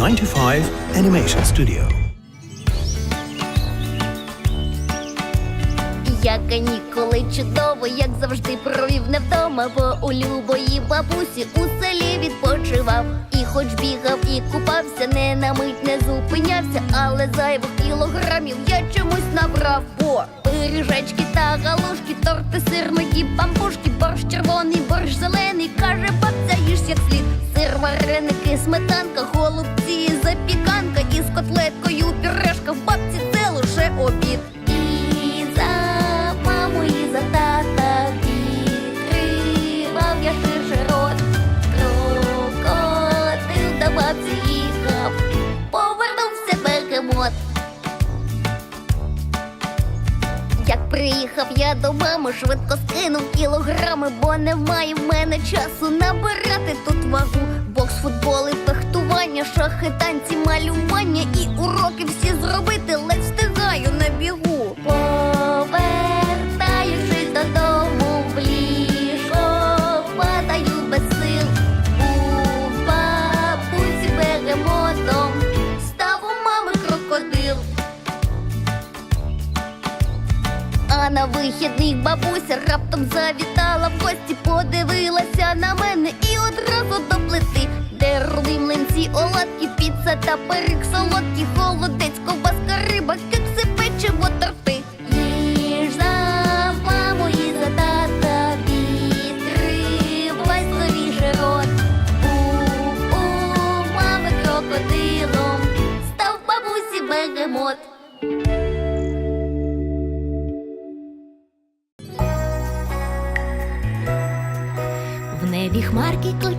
9 to 5 Animation Studio. Я канікули чудово, як завжди провів не вдома, бо у любої бабусі у селі відпочивав. І хоч бігав і купався, не на мить не зупинявся, але зайвих кілограмів я чомусь набрав. Бо пиріжечки та галушки, торти, сирники, пампушки, борщ червоний, борщ зелений, каже бабця, їж як слід. Сир, вареники, сметанка, голубці, запіканка із котлеткою пюрешка в бабці це лише обід. Приїхав я до мами, швидко скинув кілограми, бо немає в мене часу набирати тут вагу. Бокс, футболи, фехтування, шахи, танці, малювання і уроки всі зробити, ледь вихідних бабуся раптом завітала в гості, подивилася на мене і одразу до плити, де рулі млинці, оладки, піца та перик солодкий, холодець, ковбаска, риба,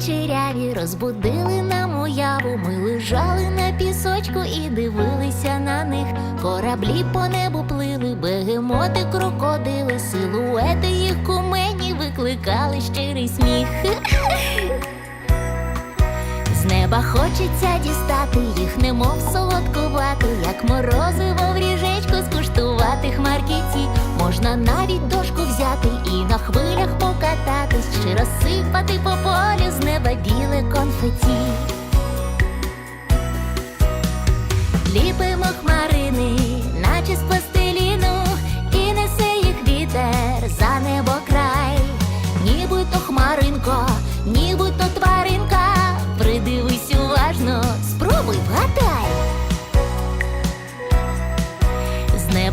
кучеряві розбудили нам уяву. Ми лежали на пісочку і дивилися на них. Кораблі по небу плили, бегемоти, крокодили, силуети їх кумені викликали щирий сміх. З неба хочеться дістати їх, немов солодкувати, як морозиво в ріжечку скуштувати хмарки. Можна навіть дошку взяти і на хвилях покататись, чи розсипати по полю з неба біле конфеті.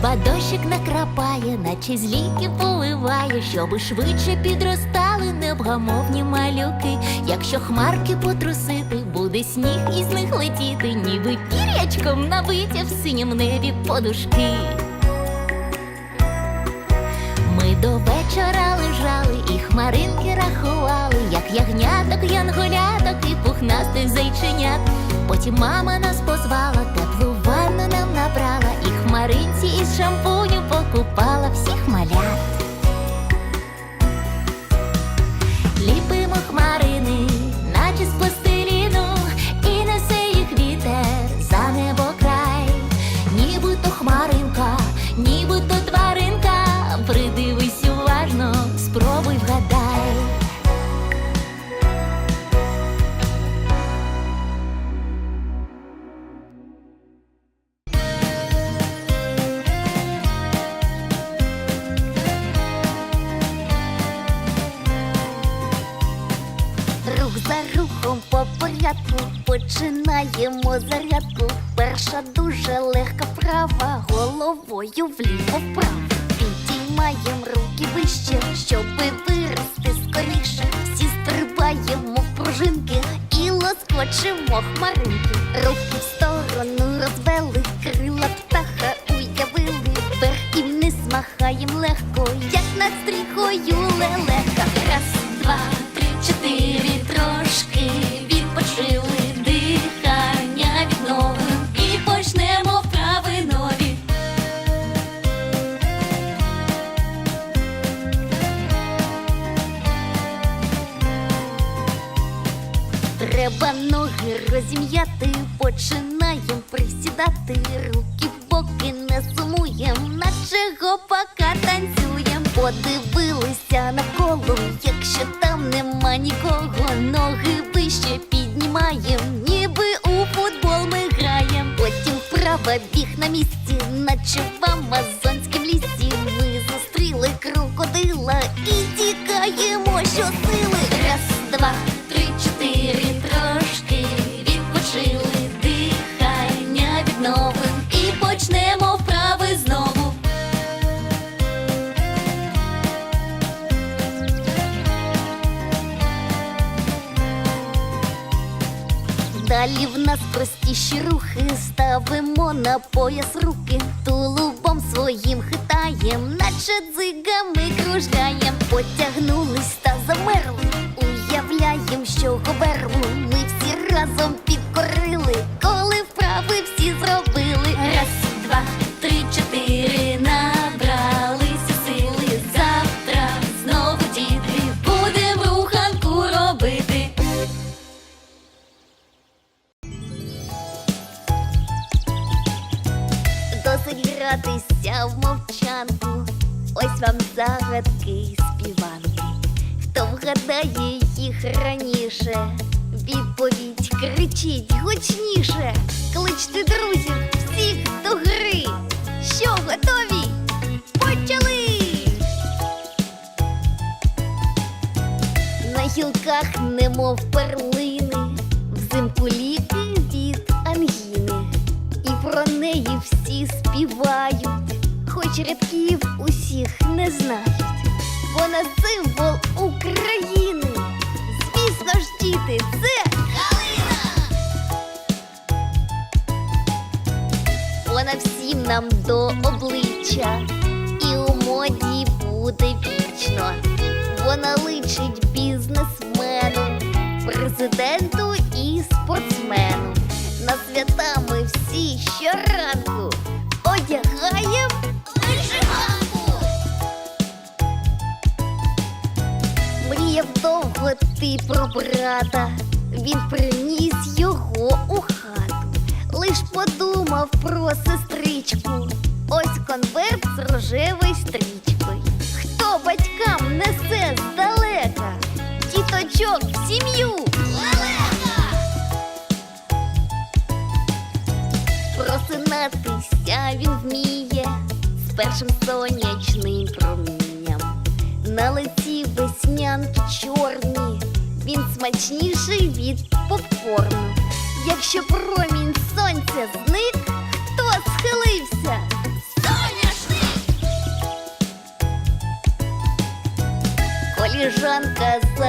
Неба дощик накрапає, наче з поливає, щоби швидше підростали невгамовні малюки. Якщо хмарки потрусити, буде сніг із них летіти, ніби пір'ячком набиті в синім небі подушки. Ми до вечора лежали і хмаринки рахували, як ягняток, янголяток і пухнастих зайченят. Потім мама нас позвала, теплу ванну нам набрала, і хмаринці із шампуню покупала всіх малят. Ліпимо хмарини, наче з і вниз махаєм легко, як над стріхою лелека. Раз, два, три, чотири, трошки відпочили дихання відновимо і почнемо вправи. Треба ноги розім'яти, починаємо присідати, руки в боки Подивилися навколо, якщо там нема нікого, ноги вище піднімаєм, ніби у футбол ми граєм. Потім вправо біг на місці, наче в амазонськім лісі. Ми зустріли крокодила і тікаємо щосили. Раз, два, пояс руки, вам загадки співанки. Хто вгадає їх раніше? Відповідь кричіть гучніше. Кличте друзів всіх до гри. Що готові? Почали! На гілках, немов перлини, взимку ліки від ангіни. І про неї всі співають, рядків усіх не знають. Вона символ України. Звісно ж, діти, це Галина. Вона всім нам до обличчя і у моді буде вічно. Вона личить бізнесмену, президенту і спортсмену. На свята ми всі щоранку ти про брата, він приніс його у хату. Лиш подумав про сестричку. Ось конверт з рожевою стрічкою. Хто батькам несе здалека? Діточок в сім'ю. Лелека! Просинатися він вміє з першим сонячним промінням. На веснянки чорні, він смачніший від попкорну. Якщо промінь сонця зник, хто схилився? Соняшник! Коліжанка з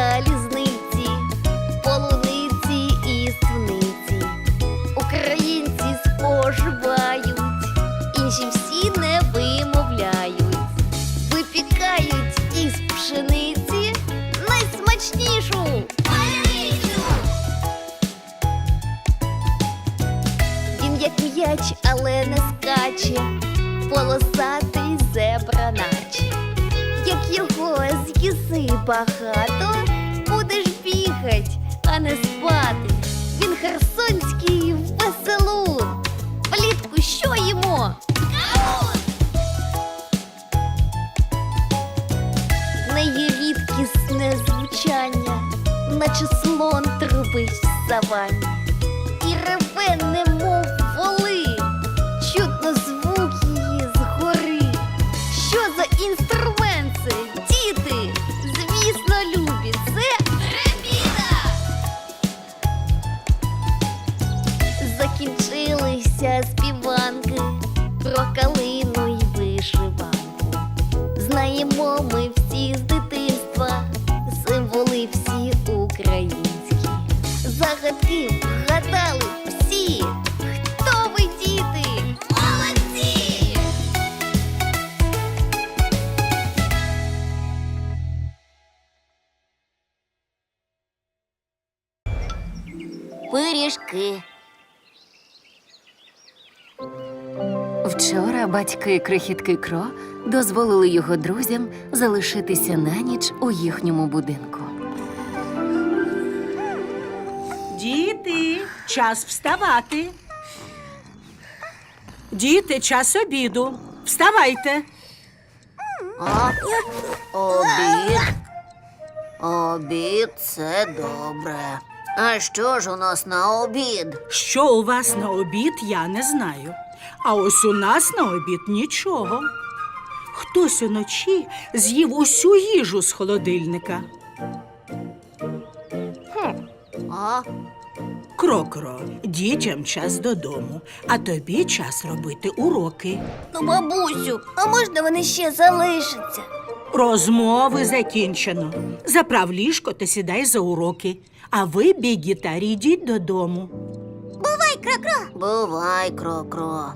Він але не скаче, полосатий зебра наче. Як його з'їси багато, будеш бігать, а не спати. Він херсонський веселун. Влітку що? Кавун! В неї рідкісне звучання, наче слон трубить в савані. І реве, немов батьки крихітки Кро дозволили його друзям залишитися на ніч у їхньому будинку. Діти, час вставати. Діти, час обіду. Вставайте. А? Обід. Обід це добре. А що ж у нас на обід? Що у вас на обід, я не знаю. А ось у нас на обід нічого. Хтось уночі з'їв усю їжу з холодильника. А? Крокро, дітям час додому, а тобі час робити уроки. Ну, бабусю, а можна вони ще залишаться? Розмови закінчено. Заправ ліжко та сідай за уроки. А ви, бігі та йдіть додому. Бувай, крокро. Бувай, крокро.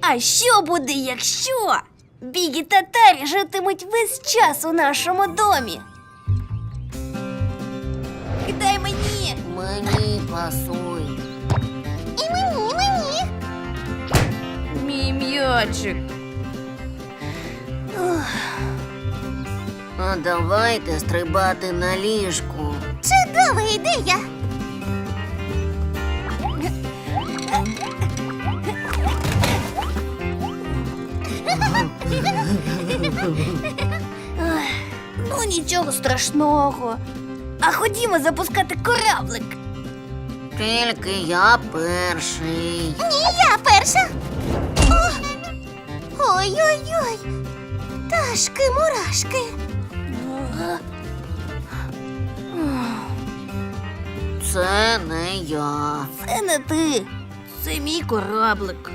А що буде, якщо бігі татарі житимуть весь час у нашому домі? Дай мені. Мені пасуй. І мені, і мені. Мій м'ячик. А давайте стрибати на ліжку. Чудова ідея. Ой, Ну, нічого страшного. А ходімо запускати кораблик. Тільки я перший. Ні, я перша. Ой-ой-ой. Ташки, мурашки. Це не я. Це не ти. Це мій кораблик.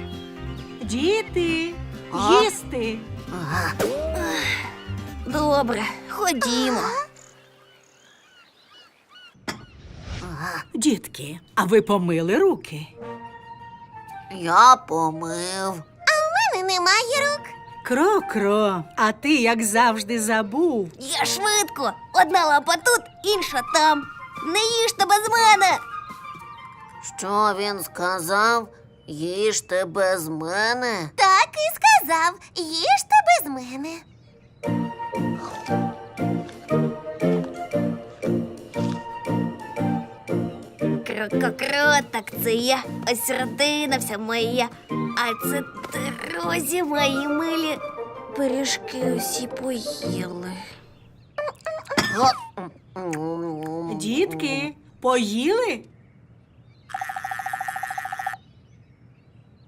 Діти, А? їсти. Ага. Добре, ходімо. Дітки, а ви помили руки? Я помив. мене немає рук. Кро-кро, а ти, як завжди, забув. Я швидко. Одна лапа тут, інша там. Не їжте без мене. Що він сказав? Їжте без мене. Так і сказав. Їжте без мене. Кро-кро, це я. Ось родина вся моя. А це друзі мої милі. Пиріжки усі поїли. Дітки, поїли?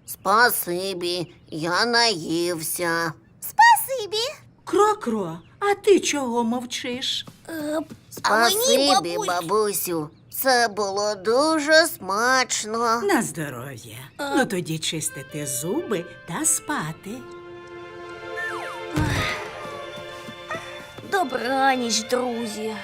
Спасибі, я наївся. Спасибі. Кро-кро, а ти чого мовчиш? Е, Спасибі, бабусю. Це було дуже смачно. На здоров'я. Ну тоді чистити зуби та спати. Добраніч, друзі.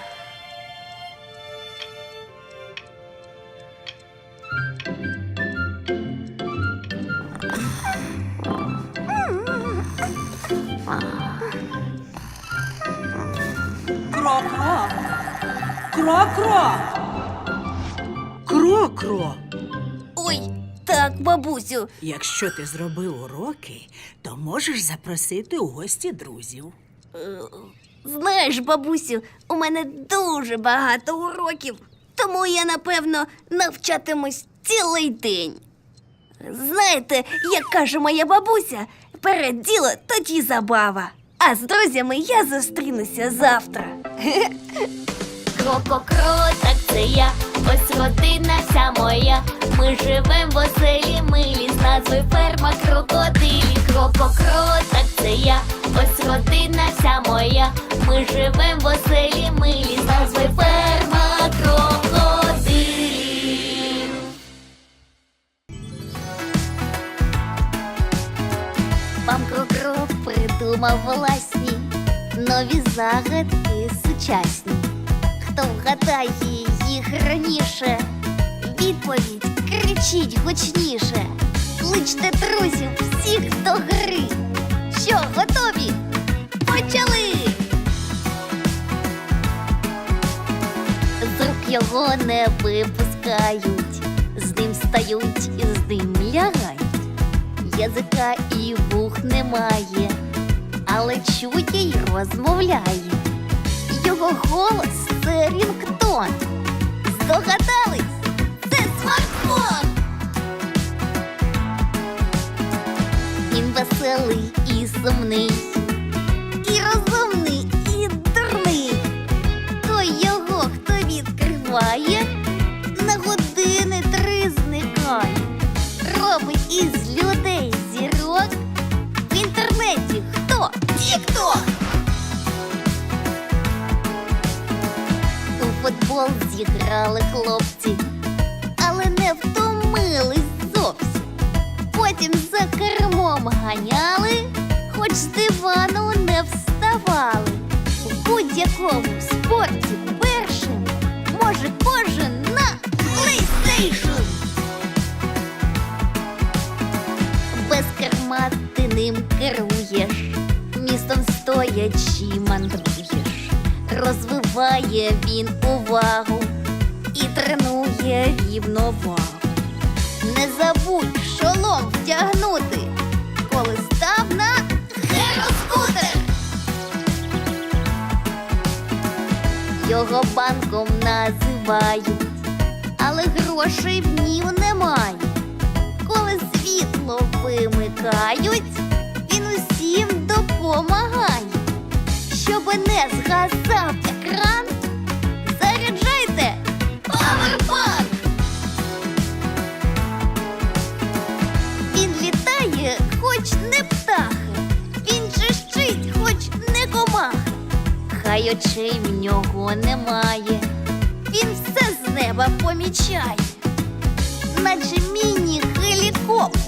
Кро-кро! Кро-кро! Кро-кро! Ой, так, бабусю. Якщо ти зробив уроки, то можеш запросити у гості друзів. Знаєш, бабусю, у мене дуже багато уроків, тому я, напевно, навчатимусь цілий день. Знаєте, як каже моя бабуся, перед діло тоді забава. А з друзями я зустрінуся завтра. Кроко-кро, так це я, ось родина вся моя. Ми живем в оселі милі, з назви ферма крокодилі. Кроко-кро, так це я, ось родина вся моя. Ми живем в оселі сучасні. Хто вгадає їх раніше? Відповідь кричіть гучніше. Кличте друзів всіх до гри. Що, готові? Почали! З рук його не випускають, з ним стають і з ним лягають. Язика і вух немає, але чує й розмовляє. Його голос це рінгтон. Здогадались? Це смартфон. Він веселий і сумний, і розумний, і дурний. Той його, хто відкриває, зіграли хлопці, але не втомились зовсім. Потім за кермом ганяли, хоч з дивану не вставали. В будь-якому спорті першим може кожен на PlayStation. Без керма ти ним керуєш, містом стоячи мандруєш. Розвиває він увагу і тренує рівновагу. Не забудь шолом втягнути, коли став на героскутер. Його банком називають, але грошей в нім немає. Коли світло вимикають, він усім допомагає. Щоби не згасав екран, заряджайте павербанк! Він літає, хоч не птаха, він чищить, хоч не комаха. Хай очей в нього немає, він все з неба помічає, наче міні-гелікоптер. Перс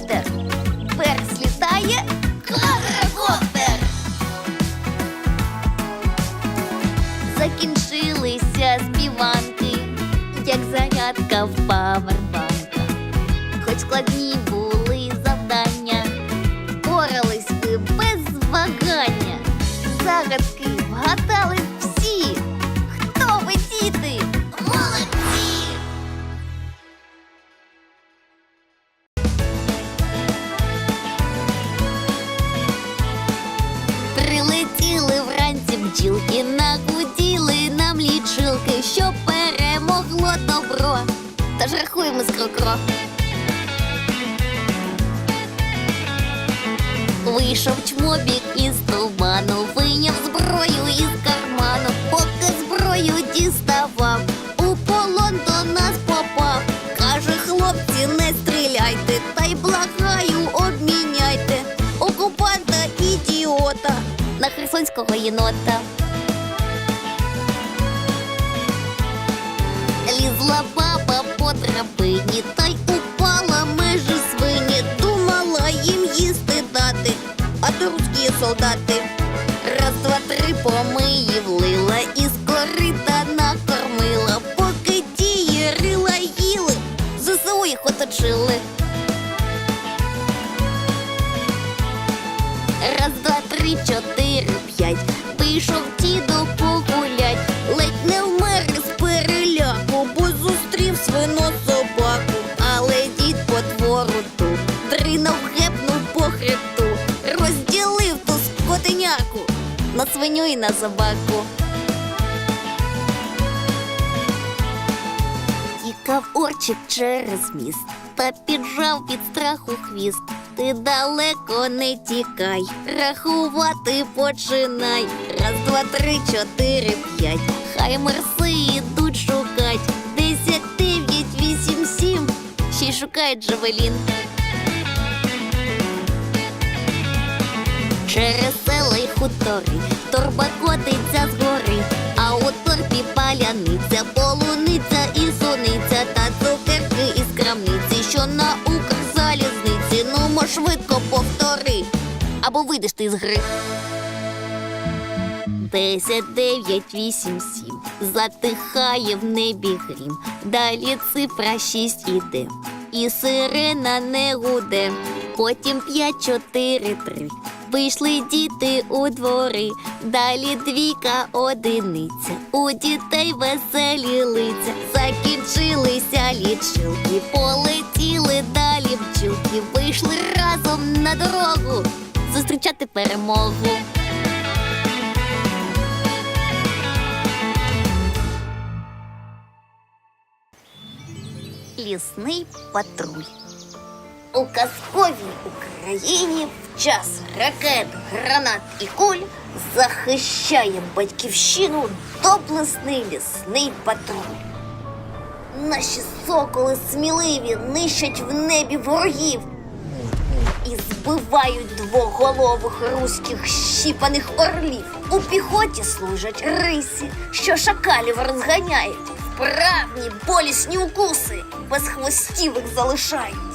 зброю діставав, у полон до нас попав. Каже, хлопці, не стріляйте, та й благаю, обміняйте окупанта ідіота на херсонського єнота. Лізла баба по драбині, та й упала межі свині. Думала їм їсти дати, а то русські солдати. Раз, два, три помиї влила і Оточили. Раз, два, три, чотири, п'ять. Вийшов дідо погулять, ледь не вмер з переляку, бо зустрів свино собаку. Але дід по двору тут тринав гепнув по хребту, розділив ту скотиняку на свиню і на собаку. Орчик через міст та піджав від страху хвіст. Ти далеко не тікай, рахувати починай. Раз, два, три, чотири, п'ять. Хай мерси ідуть шукать. Десять, дев'ять, вісім, сім. Ще й шукають Джавелін. Через села й хутори торба котиться згори, а у торбі паляниця, полуниця і суниця та цукерки із крамниці, що на Укрзалізниці. Ну, мо швидко повтори, або вийдеш ти з гри. Десять, дев'ять, вісім, сім. Затихає в небі грім. Далі цифра шість іде. І сирена не гуде. Потім п'ять, чотири, три. Вийшли діти у двори, далі двійка одиниця. У дітей веселі лиця. Закінчилися лічилки, полетіли далі бджілки. Вийшли разом на дорогу зустрічати перемогу. Лісний патруль. У казковій Україні в час ракет, гранат і куль захищає батьківщину доблесний лісний патруль. Наші соколи сміливі нищать в небі ворогів і збивають двоголових руських щіпаних орлів. У піхоті служать рисі, що шакалів розганяють. В Справні болісні укуси без хвостів їх залишають.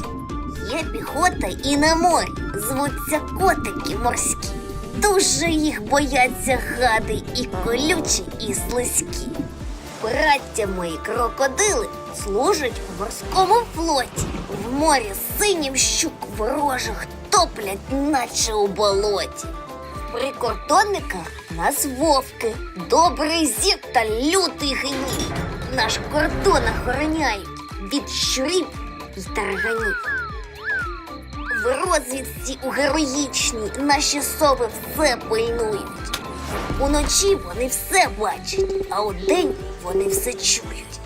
Є піхота і на морі, звуться котики морські. Дуже їх бояться гади і колючі, і слизькі. Браття мої крокодили служать у морському флоті. В морі синім щук ворожих топлять, наче у болоті. Прикордонника нас вовки, добрий зір та лютий гнів. Наш кордон охороняють від щурів і тарганів. Розвідці у героїчній наші сови все пильнують. Уночі вони все бачать, а удень вони все чують.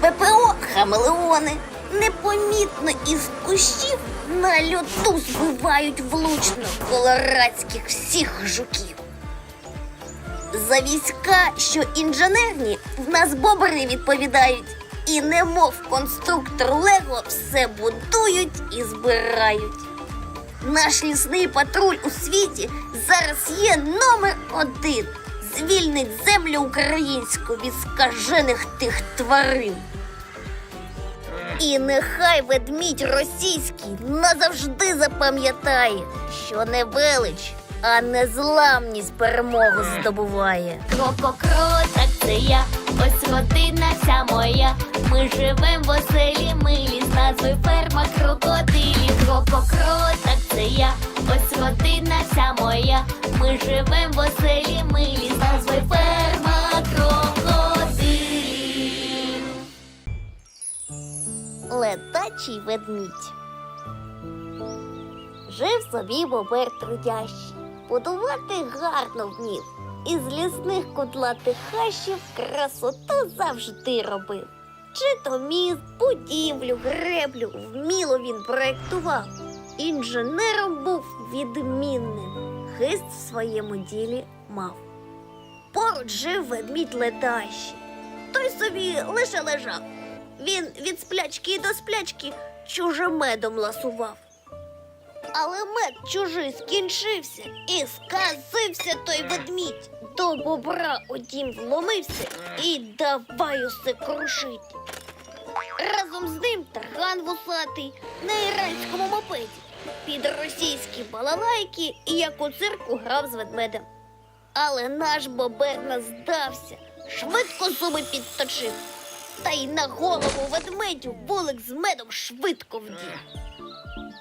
ППО хамелеони непомітно із кущів на льоту збивають влучно колорадських всіх жуків. За війська, що інженерні, в нас бобри відповідають. І немов конструктор Лего все будують і збирають. Наш лісний патруль у світі зараз є номер один. Звільнить землю українську від скажених тих тварин. І нехай ведмідь російський назавжди запам'ятає, що не велич, а незламність перемогу здобуває. Крококро, так це я, ось родина вся моя. Ми живем в оселі милі з назвою ферма крокодилі. Крококро, так це я, ось родина вся моя. Ми живем в оселі милі з назвою ферма крокодилів. летачий ведмідь. Жив собі бобер трудящий, будувати гарно вмів. Із лісних кудлатих хащів красоту завжди робив. Чи то міст, будівлю, греблю вміло він проєктував. Інженером був відмінним, хист в своєму ділі мав. Поруч жив ведмідь летащий. Той собі лише лежав. Він від сплячки до сплячки чужим медом ласував. Але мед чужий скінчився і сказився той ведмідь. До бобра у дім вломився і давай усе крушить. Разом з ним тарган вусатий на іранському мопеді. Під російські балалайки і як у цирку грав з ведмедем. Але наш бобер не здався, швидко зуби підточив. Та й на голову ведмедю вулик з медом швидко вдів.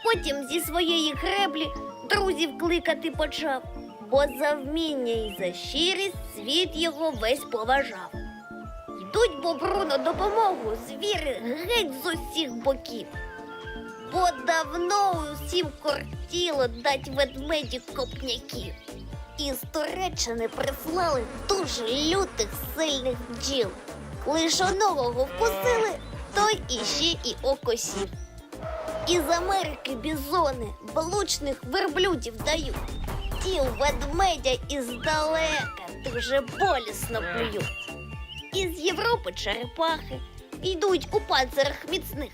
Потім зі своєї греблі друзів кликати почав, бо за вміння і за щирість світ його весь поважав. Йдуть бобру на допомогу звіри геть з усіх боків. Бо давно усім кортіло дать ведмеді копняків. Із Туреччини прислали дуже лютих сильних бджіл. Лиш одного вкусили, той іще і окосів. Із Америки бізони блучних верблюдів дають. Ті у ведмедя іздалека дуже болісно плюють. Із Європи черепахи йдуть у панцирах міцних.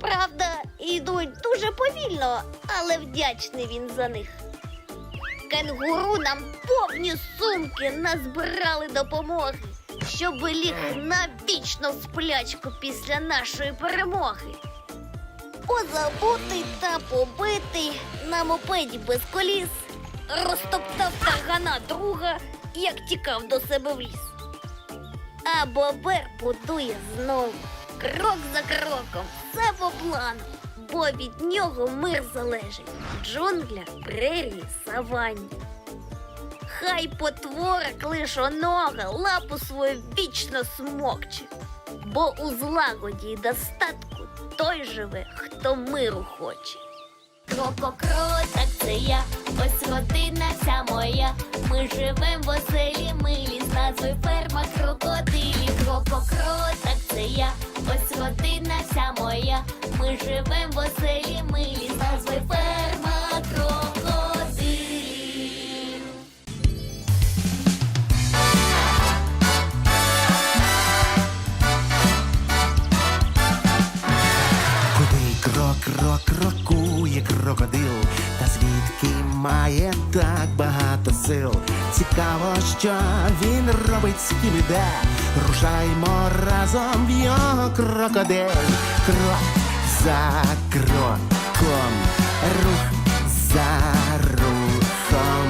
Правда, йдуть дуже повільно, але вдячний він за них. Кенгуру нам повні сумки назбирали допомоги, щоб ліг навічно в сплячку після нашої перемоги. Позабутий та побитий на мопеді без коліс, розтоптав таргана друга, як тікав до себе в ліс. А бобер будує знову, крок за кроком, все по плану, бо від нього мир залежить в джунглях, прерії, саванні. Хай потвора клишонога лапу свою вічно смокче, бо у злагоді й достатку той живе, хто миру хоче. Крококро, це я, ось родина вся моя. Ми живем в оселі милі з назвою ферма крокодилі. Крококро, це я, ось родина вся моя. Ми живем в оселі милі з назвою ферма крокодилів. Крокодил, та звідки має так багато сил. Цікаво, що він робить, з ким іде. Рушаймо разом в його крокодиль. Крок за кроком, рух за рухом,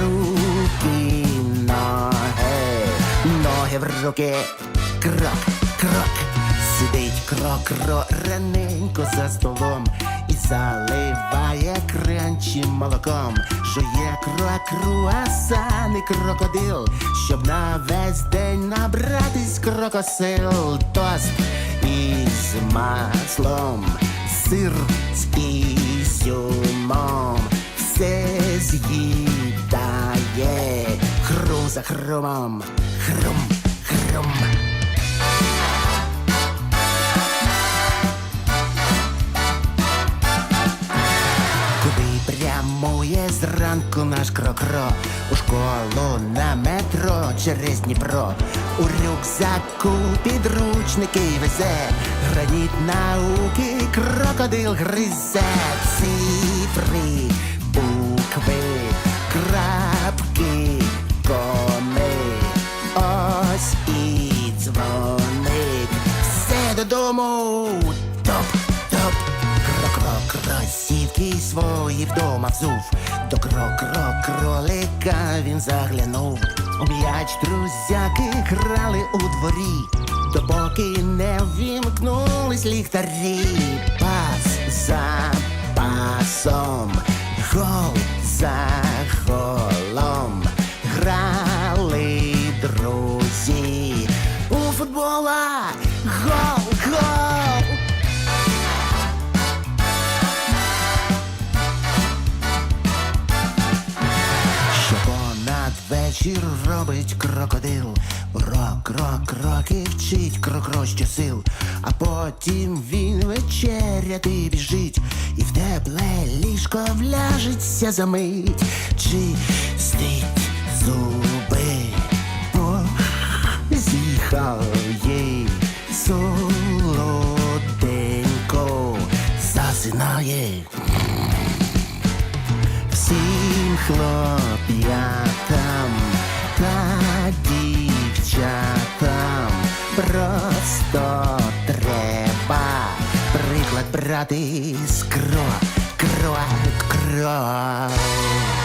руки, ноги, ноги в руки, крок, крок, сидить крок, кро, раненько за столом заливає кранчі молоком, жує круа круасани крокодил, щоб на весь день набратись крокосил, тост із маслом, сир з ізюмом, все з'їдає, хрум за хрумом, хрум, хрум. Зранку наш крокро У школу на метро через Дніпро. У рюкзаку підручники везе Граніт науки крокодил гризе. Цифри, свої вдома взув. До кро-кро кролика він заглянув. У м'яч друзяки грали у дворі, допоки не ввімкнулись ліхтарі. Пас за пасом, гол за голом. Грали друзі у футбола. Вечір робить крокодил, Рок, рок, роки вчить крокро сил, а потім він вечеряти біжить, і в тепле ліжко вляжеться за мить, чистить зуби, позіхав їй солоденько. Засинає. Всім хлоп'ятам просто треба приклад брати з кро, кро, кро.